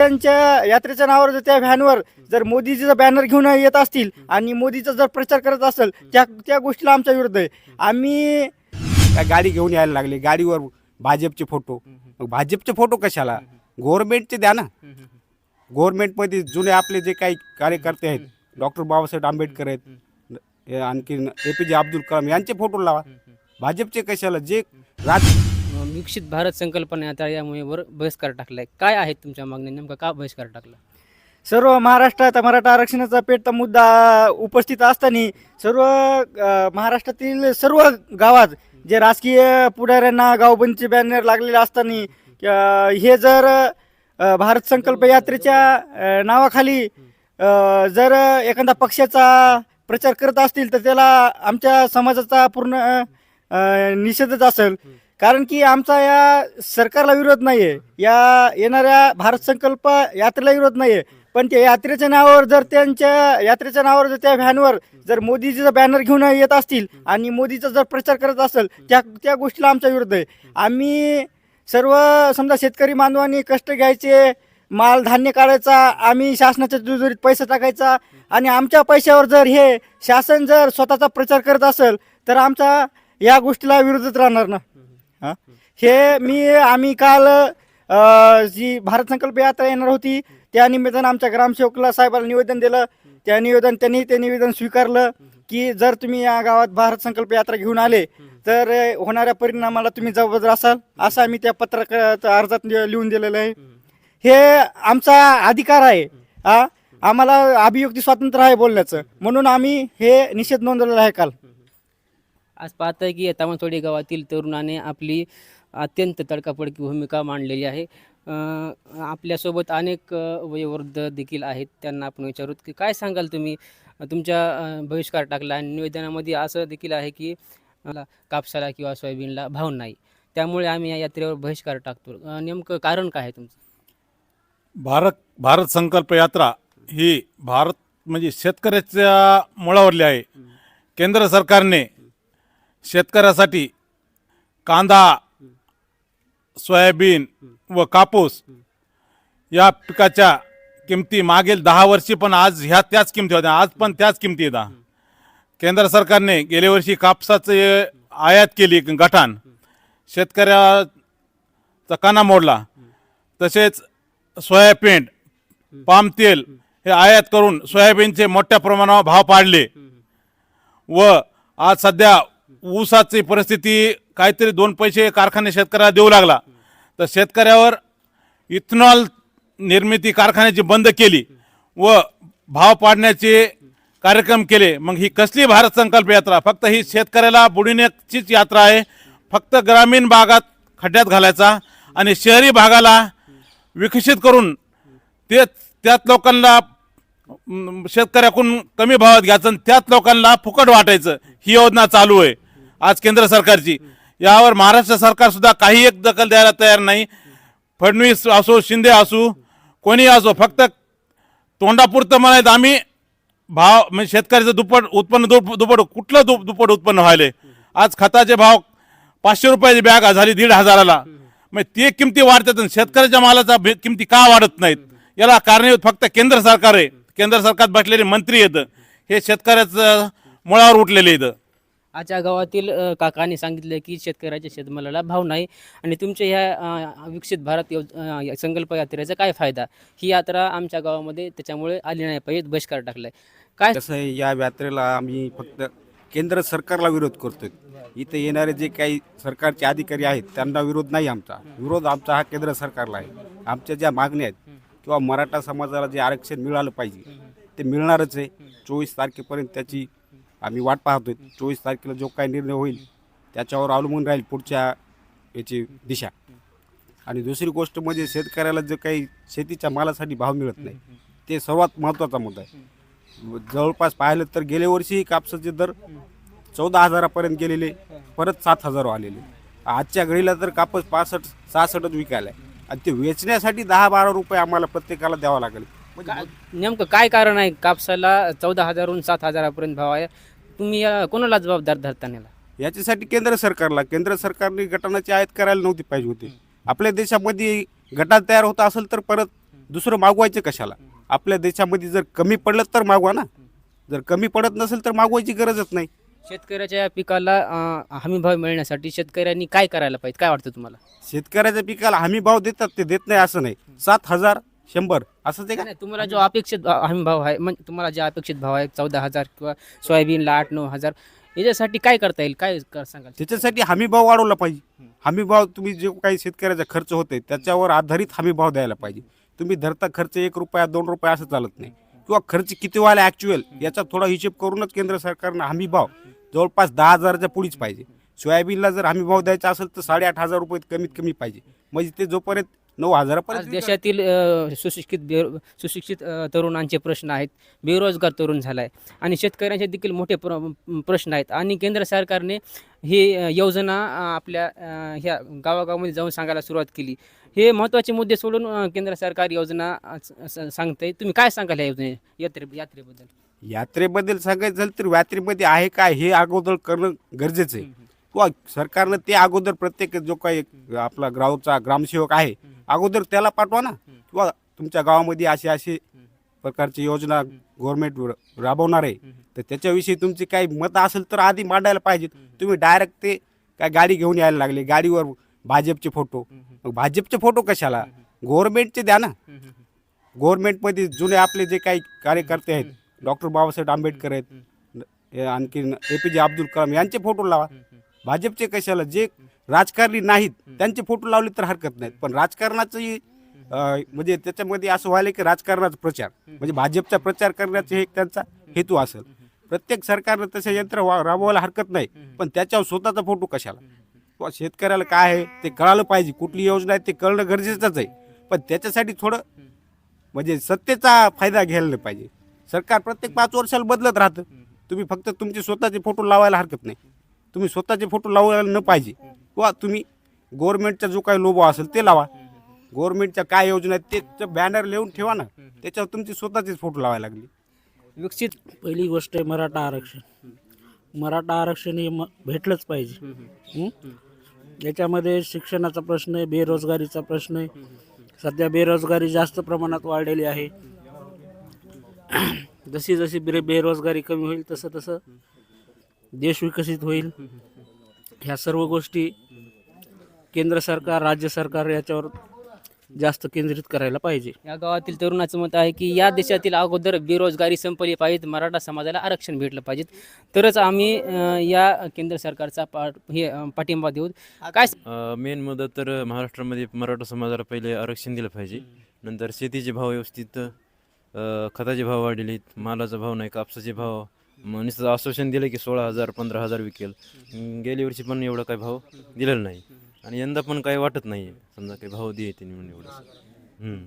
त्यांच्या यात्रेच्या नावावर जर त्या व्हॅनवर जर मोदीजीचा बॅनर घेऊन येत असतील आणि मोदीचा जर प्रचार करत असेल त्या त्या गोष्टीला आमच्या विरुद्ध आहे. आम्ही त्या गाडी घेऊन यायला लागले गाडीवर भाजपचे फोटो मग भाजपचे फोटो कशाला? गव्हर्नमेंटचे द्या ना. गव्हर्नमेंटमध्ये जुने आपले जे काही कार्यकर्ते आहेत डॉक्टर बाबासाहेब आंबेडकर आहेत आणखी ए पी जे अब्दुल कलाम यांचे फोटो लावा. भाजपचे कशाला? जे राज विकसित भारत संकल्पना आता यामुळे वर बहिष्कार टाकलाय. काय आहेत तुमच्या मागण्या? नेमका का बहिष्कार टाकला? सर्व महाराष्ट्रात मराठा आरक्षणाचा पेटता मुद्दा उपस्थित असताना सर्व अ, महाराष्ट्रातील सर्व गावात जे राजकीय पुढाऱ्यांना गावबंदीचे बॅनर लागलेले असताना अ, हे जर अ, भारत संकल्प यात्रेच्या अ, नावाखाली अ, जर एखादा पक्षाचा प्रचार करत असतील तर त्याला आमच्या समाजाचा पूर्ण अ, निषेधच असेल. कारण की आमचा या सरकारला विरोध नाही आहे या येणाऱ्या भारत संकल्प यात्रेला विरोध नाही आहे पण त्या यात्रेच्या नावावर जर त्यांच्या यात्रेच्या नावावर जर त्या व्हॅनवर जर मोदीजीचा बॅनर घेऊन येत असतील आणि मोदीचा जर प्रचार करत असेल त्या त्या गोष्टीला आमचा विरोध आहे. आम्ही सर्व समजा शेतकरी बांधवांनी कष्ट घ्यायचे माल धान्य काढायचा आम्ही शासनाच्या दुजोरीत पैसा टाकायचा आणि आमच्या पैशावर जर हे शासन जर स्वतःचा प्रचार करत असेल तर आमचा या गोष्टीला विरोधच राहणार ना. हा? हे मी आम्ही काल अ, जी भारत संकल्प यात्रा येणार होती त्या निमित्तानं आमच्या ग्रामसेवकला साहेबाला निवेदन दिलं. त्या निवेदन त्यांनी ते निवेदन स्वीकारलं की जर तुम्ही या गावात भारत संकल्प यात्रा घेऊन आले तर अ, होणाऱ्या परिणामाला तुम्ही जबाबदार असाल असं आम्ही त्या पत्रक अर्जात लि- लिहून दिलेलं आहे. हे आमचा अधिकार आहे. हा? आम्हाला अभिव्यक्ती स्वातंत्र्य आहे बोलण्याचं. म्हणून आम्ही हे निषेध नोंदवलेला आहे काल. आज पाहताय की तामणथोडी गावातील तरुणाने आपली अत्यंत तडकाफडकी भूमिका मांडलेली आहे. आपल्यासोबत अनेक वयोवृद्ध देखील आहेत. त्यांना आपण विचारू की काय सांगाल तुम्ही? तुमच्या बहिष्कार टाकला आणि निवेदनामध्ये असं देखील आहे की मला कापसाला किंवा सोयाबीनला भाव नाही. त्यामुळे आम्ही या यात्रेवर बहिष्कार टाकतो. नेमकं कारण काय आहे तुमचं? भारत भारत संकल्प यात्रा ही भारत म्हणजे शेतकऱ्याच्या मुळावरली आहे. केंद्र सरकारने शेतकऱ्यासाठी कांदा सोयाबीन व कापूस या पिकाच्या किमती मागील दहा वर्षी पण आज ह्या त्याच किमती होत्या. आज पण त्याच किमती येतात केंद्र सरकारने गेल्या वर्षी कापसाचे आयात केली गठाण. शेतकऱ्याचा काना मोडला. तसेच सोयाबीन पाम तेल हे आयात करून सोयाबीनचे मोठ्या प्रमाणावर भाव पाडले व आज सध्या ऊसाची परिस्थिती काहीतरी दोन पैसे कारखाने शेतकऱ्याला देऊ लागला. तर शेतकऱ्यावर इथनॉल निर्मिती कारखान्याची बंद केली व भाव पाडण्याचे कार्यक्रम केले. मग ही कसली भारत संकल्प यात्रा? फक्त ही शेतकऱ्याला बुडविण्याचीच यात्रा आहे. फक्त ग्रामीण भागात खड्ड्यात घालायचा आणि शहरी भागाला विकसित करून ते त्यात लोकांना शेतकऱ्याकडून कमी भावात घ्यायचं आणि त्यात लोकांना फुकट वाटायचं. ही योजना चालू आहे. आज केंद्र सरकारची. यावर महाराष्ट्र सरकार सुद्धा काही एक दखल द्यायला तयार नाही. फडणवीस असो शिंदे असो कोणी असो फक्त तोंडापुरतं म्हणायचं आम्ही भाव म्हणजे शेतकऱ्याचं दुप्पट उत्पन्न दुप दुप्पट कुठलं दुप दुप्पट उत्पन्न व्हायले? आज खताचे भाव पाचशे रुपयाची बॅग झाली दीड हजाराला. मग ते किमती वाढतात आणि शेतकऱ्याच्या मालाचा भे- किमती का वाढत नाहीत? याला कारणीभूत फक्त केंद्र सरकार आहे. केंद्र सरकार बसलेले मंत्री आहेत. हे शेतकऱ्याचं मुळावर उठलेले आहेत. आजच्या गावातील काकांनी सांगितलं की शेतकऱ्याच्या शेतमालाला भाव नाही आणि तुमच्या ह्या विकसित भारत योज संकल्प यात्रेचा काय फायदा? ही यात्रा आमच्या गावामध्ये त्याच्यामुळे आली नाही पाहिजे बहिष्कार टाकलाय. काय? कसं आहे या यात्रेला आम्ही फक्त केंद्र सरकारला विरोध करतोय. इथे येणारे जे काही सरकारचे अधिकारी आहेत त्यांना विरोध नाही आमचा. विरोध आमचा हा केंद्र सरकारला आहे. आमच्या ज्या मागण्या आहेत किंवा मराठा समाजाला जे आरक्षण मिळालं पाहिजे ते मिळणारच आहे. चोवीस तारखेपर्यंत त्याची आम्ही वाट पाहतोय. चोवीस तारखेला जो काही निर्णय होईल त्याच्यावर अवलंबून राहील पुढच्या याची दिशा. आणि दुसरी गोष्ट म्हणजे शेतकऱ्याला जे काही शेतीच्या मालासाठी भाव मिळत नाही ते सर्वात महत्त्वाचा मुद्दा आहे. जवळपास पाहिलं तर गेल्या वर्षी कापसाचे दर चौदा हजारापर्यंत गेलेले परत सात हजार आलेले. आजच्या घडीला तर कापूस पासष्ट सहासष्टच विकायला आहे आणि ते वेचण्यासाठी दहा बारा रुपये आम्हाला प्रत्येकाला द्यावं लागेल. म्हणजे नेमकं काय कारण आहे? कापसाला चौदा हजारहून सात हजारापर्यंत भाव आहे. तुम्ही अ, कोणाला जबाबदार धरता याला याच्यासाठी केंद्र सरकारला केंद्र सरकारने गटानाची आयात करायला नव्हती पाहिजे होती. आपल्या देशामध्ये गटात तयार होत असेल तर परत दुसरं मागवायचं कशाला? आपल्या देशामध्ये जर कमी पडलं तर मागवा ना. जर कमी पडत नसेल तर मागवायची गरजच नाही. शेतकऱ्याच्या पिकाला अं, हमी भाव मिळण्यासाठी शेतकऱ्यांनी काय करायला पाहिजे? काय वाटतं तुम्हाला? शेतकऱ्याच्या पिकाला हमी भाव देतात ते देत नाही असं नाही. सात हजार शंभर. असंच आहे का? नाही, तुम्हाला जो अपेक्षित हमी भाव आहे म्हणजे तुम्हाला जे अपेक्षित भाव आहे चौदा हजार किंवा सोयाबीनला आठ नऊ हजार याच्यासाठी काय करता येईल? काय कर सांगाल? त्याच्यासाठी हमी भाव वाढवला पाहिजे. हमी भाव तुम्ही जे काही शेतकऱ्याचा खर्च होते त्याच्यावर आधारित हमी भाव द्यायला पाहिजे. तुम्ही धरता खर्च एक रुपया दोन रुपया असं चालत नाही. किंवा खर्च किती व्हायला ॲक्च्युअल याचा थोडा हिशेब करूनच केंद्र सरकारनं हमी भाव जवळपास दहा हजाराच्या पुढीच पाहिजे. सोयाबीनला जर हमी भाव द्यायचा असेल तर साडेआठ हजार रुपये कमीत कमी पाहिजे. म्हणजे ते जोपर्यंत नऊ आज हजारापर्यंत देशातील अ, सुशिक्षित बे सुशिक्षित अ, तरुणांचे प्रश्न आहेत. बेरोजगार तरुण झाला आहे आणि शेतकऱ्यांचे देखील मोठे प्र प्रश्न आहेत. आणि केंद्र सरकारने ही अ, योजना अ, आपल्या अ, ह्या गावागावामध्ये जाऊन सांगायला सुरुवात केली. हे महत्त्वाचे मुद्दे सोडून अ, केंद्र सरकार योजना अ, स- स- सांगते तुम्ही काय सांगाल या योजने यात्रे यात्रेबद्दल? यात्रेबद्दल सांगायचं झालं तर यात्रेमध्ये आहे काय हे अगोदर करणं गरजेचं आहे. किंवा सरकारनं ते अगोदर प्रत्येक जो काही आपला गावचा ग्रामसेवक आहे अगोदर त्याला पाठवा ना. किंवा तुमच्या गावामध्ये असे असे प्रकारची योजना गव्हर्नमेंट राबवणार आहे. तर त्याच्याविषयी तुमची काही मतं असेल तर आधी मांडायला पाहिजेत. तुम्ही डायरेक्ट ते काय गाडी घेऊन यायला लागले. गाडीवर भाजपचे फोटो मग भाजपचे फोटो कशाला? गव्हर्नमेंटचे द्या ना. गव्हर्नमेंटमध्ये जुने आपले जे काही कार्यकर्ते आहेत डॉक्टर बाबासाहेब आंबेडकर आहेत हे आणखीन ए पी जे अब्दुल कलाम यांचे फोटो लावा. भाजपचे कशाला? जे राजकारणी नाहीत. त्यांचे फोटो लावले तर हरकत नाहीत पण राजकारणाचंही म्हणजे त्याच्यामध्ये असं व्हायला की राजकारणाचा प्रचार. म्हणजे भाजपचा प्रचार करण्याचा हे एक त्यांचा हेतू असेल. प्रत्येक सरकारनं तसे यंत्र राबवायला हरकत नाही. पण त्याच्यावर स्वतःचा फोटो कशाला? शेतकऱ्याला काय आहे ते कळालं पाहिजे. कुठली योजना आहे ते कळणं गरजेचंच आहे. पण त्याच्यासाठी थोडं म्हणजे सत्तेचा फायदा घ्यायला पाहिजे. सरकार प्रत्येक पाच वर्षाला बदलत राहतं. तुम्ही फक्त तुमचे स्वतःचे फोटो लावायला हरकत नाही. तुम्ही स्वतःचे फोटो लावायला न पाहिजे. किंवा तुम्ही गव्हर्नमेंटचा जो काही लोबो असेल ते लावा. गव्हर्नमेंटच्या काय योजना आहेत ते बॅनर लिहून ठेवा ना. त्याच्यावर तुमची स्वतःचेच फोटो लावायला लागली. विकसित पहिली गोष्ट आहे मराठा आरक्षण. मराठा आरक्षण हे म भेटलंच पाहिजे. हं? याच्यामध्ये शिक्षणाचा प्रश्न आहे बेरोजगारीचा प्रश्न आहे. सध्या बेरोजगारी जास्त प्रमाणात वाढलेली आहे. जशी जशी बे बेरोजगारी कमी होईल तसं तसं देश विकसित होईल. ह्या सर्व गोष्टी केंद्र सरकार राज्य सरकार याच्यावर जास्त केंद्रित करायला पाहिजे. या गावातील तरुणाचं मत आहे की या देशातील अगोदर बेरोजगारी संपली पाहिजे मराठा समाजाला आरक्षण भेटलं पाहिजे. तरच आम्ही अ, या केंद्र सरकारचा पाठ हे अ, पाठिंबा देऊ. काय मेन मुद्दा तर महाराष्ट्रामध्ये मराठा समाजाला पहिले आरक्षण दिलं पाहिजे. नंतर शेतीचे भाव व्यवस्थित अ, खताचे भाव वाढलेले आहेत मालाचा भाव नाही कापसाचे भाव मग नुसतं आश्वासन दिलं की सोळा हजार पंधरा हजार विकेल. गेल्या वर्षी पण एवढा काही भाव दिलेला नाही. आणि यंदा पण काही वाटत नाही समजा काही भाव देते म्हणून एवढं.